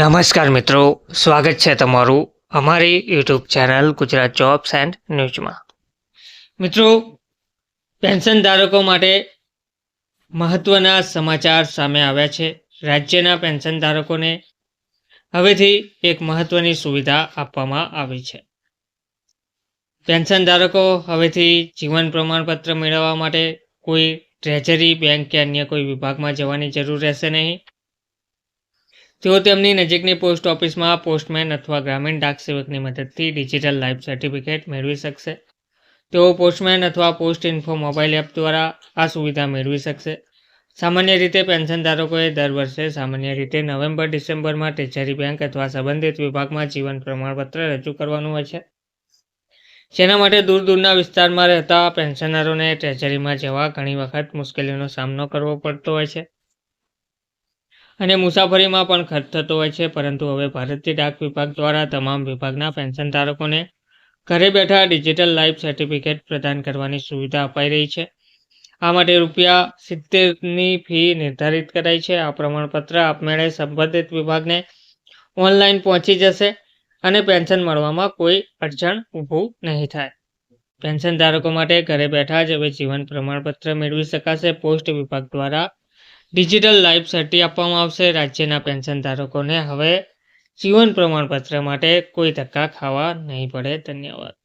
નમસ્કાર મિત્રો, સ્વાગત છે તમારું અમારી YouTube channel Gujarat jobs and ન્યૂઝમાં મિત્રો, પેન્શન ધારકો માટે મહત્વના સમાચાર સામે આવ્યા છે. રાજ્યના પેન્શન ધારકોને હવેથી એક મહત્વની સુવિધા આપવામાં આવી છે. પેન્શન ધારકો હવેથી જીવન પ્રમાણપત્ર મેળવવા માટે કોઈ ટ્રેઝરી બેંક કે અન્ય કોઈ વિભાગમાં જવાની જરૂર રહેશે નહીં. તેઓ તેમની નજીકની પોસ્ટ ઓફિસમાં પોસ્ટમેન અથવા ગ્રામીણ ડાક સેવકની મદદથી ડિજિટલ લાઈફ સર્ટિફિકેટ મેળવી શકશે. તેઓ પોસ્ટમેન અથવા પોસ્ટ ઇન્ફો મોબાઈલ એપ દ્વારા આ સુવિધા મેળવી શકશે. સામાન્ય રીતે પેન્શન ધારકોએ દર વર્ષે સામાન્ય રીતે નવેમ્બર, ડિસેમ્બરમાં ટેચરી બેંક અથવા સંબંધિત વિભાગમાં જીવન પ્રમાણપત્ર રજૂ કરવાનું હોય છે. જેના માટે દૂર દૂરના વિસ્તારમાં રહેતા પેન્શનરોને ટ્રેઝરીમાં જવા ઘણી વખત મુશ્કેલીનો સામનો કરવો પડતો હોય છે. અને મુસાફરીમાં પણ ખર્ચ થતો હોય છે, પરંતુ હવે ભારતીય ડાક વિભાગ દ્વારા તમામ વિભાગના પેન્શન ધારકોને ઘરે બેઠા ડિજિટલ લાઈફ સર્ટિફિકેટ પ્રદાન કરવાની સુવિધા અપાઈ રહી છે. આ માટે રૂપિયા સિત્તેરની ફી નિર્ધારિત કરાઈ છે. આ પ્રમાણપત્ર આપમેળે સંબંધિત વિભાગને ઓનલાઈન પહોંચી જશે અને પેન્શન મળવામાં કોઈ અડચણ ઊભું નહીં થાય. પેન્શન ધારકો માટે ઘરે બેઠા જ હવે જીવન પ્રમાણપત્ર મેળવી શકાશે, પોસ્ટ વિભાગ દ્વારા ડિજિટલ લાઈફ સર્ટી આપવામાં આવશે રાજ્યના પેન્શન ધારકોને. હવે જીવન પ્રમાણપત્ર માટે કોઈ ધક્કા ખાવા નહીં પડે. ધન્યવાદ.